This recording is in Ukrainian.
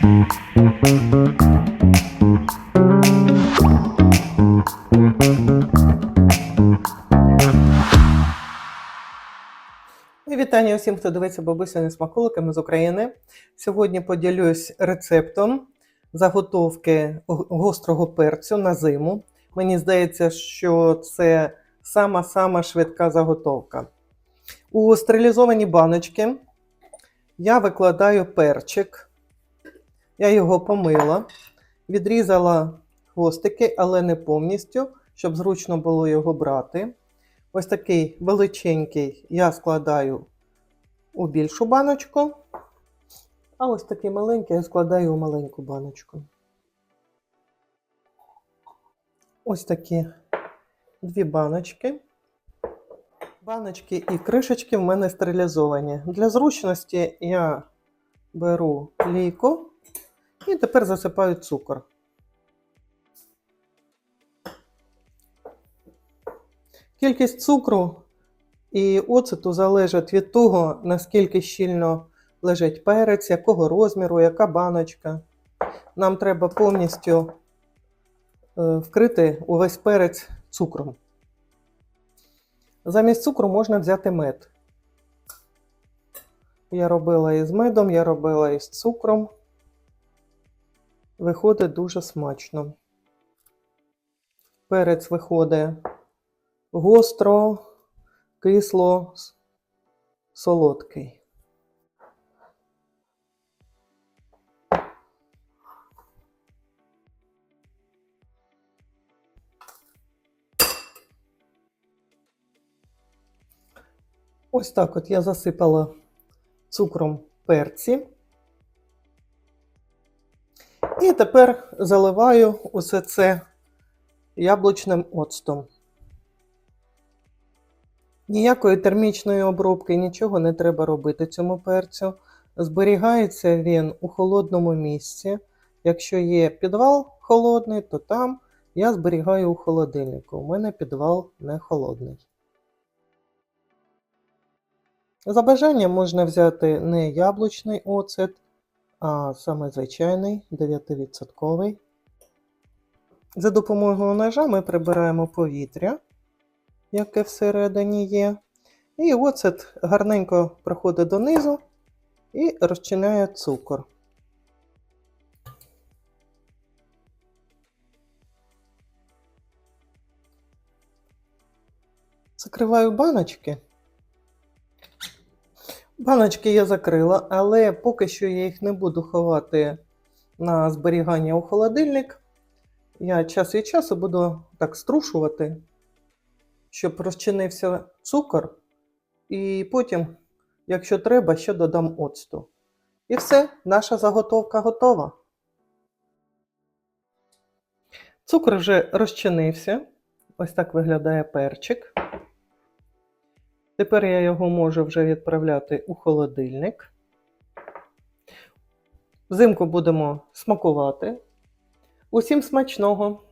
Вітання усім, хто дивиться бабусями смаколиками з України. Сьогодні поділюсь рецептом заготовки гострого перцю на зиму. Мені здається, що це сама-сама швидка заготовка. У стерилізовані баночки я викладаю перчик. Я його помила, відрізала хвостики, але не повністю, щоб зручно було його брати. Ось такий величенький я складаю у більшу баночку, а ось такий маленький я складаю у маленьку баночку. Ось такі дві баночки. Баночки і кришечки в мене стерилізовані. Для зручності я беру лійку і тепер засипаю цукор. Кількість цукру і оцету залежить від того, наскільки щільно лежить перець, якого розміру, яка баночка. Нам треба повністю е, вкрити увесь перець цукром. Замість цукру можна взяти мед. Я робила із медом, я робила із цукром. Виходить дуже смачно. Перець виходить гостро, кисло, солодкий. Ось так от я засипала цукром перці. І тепер заливаю усе це яблучним оцтом. Ніякої термічної обробки, нічого не треба робити цьому перцю. Зберігається він у холодному місці. Якщо є підвал холодний, то там я зберігаю у холодильнику. У мене підвал не холодний. За бажанням можна взяти не яблучний оцет, а саме звичайний 9%. За допомогою ножа ми прибираємо повітря яке всередині є. І оцет гарненько проходить донизу і розчиняє цукор. Закриваю баночки. Баночки я закрила, але поки що я їх не буду ховати на зберігання у холодильник. Я час від часу буду так струшувати щоб розчинився цукор, і потім, якщо треба, ще додам оцту. І все, наша заготовка готова. Цукор вже розчинився. Ось так виглядає перчик. Тепер я його можу вже відправляти у холодильник. Взимку будемо смакувати. Усім смачного!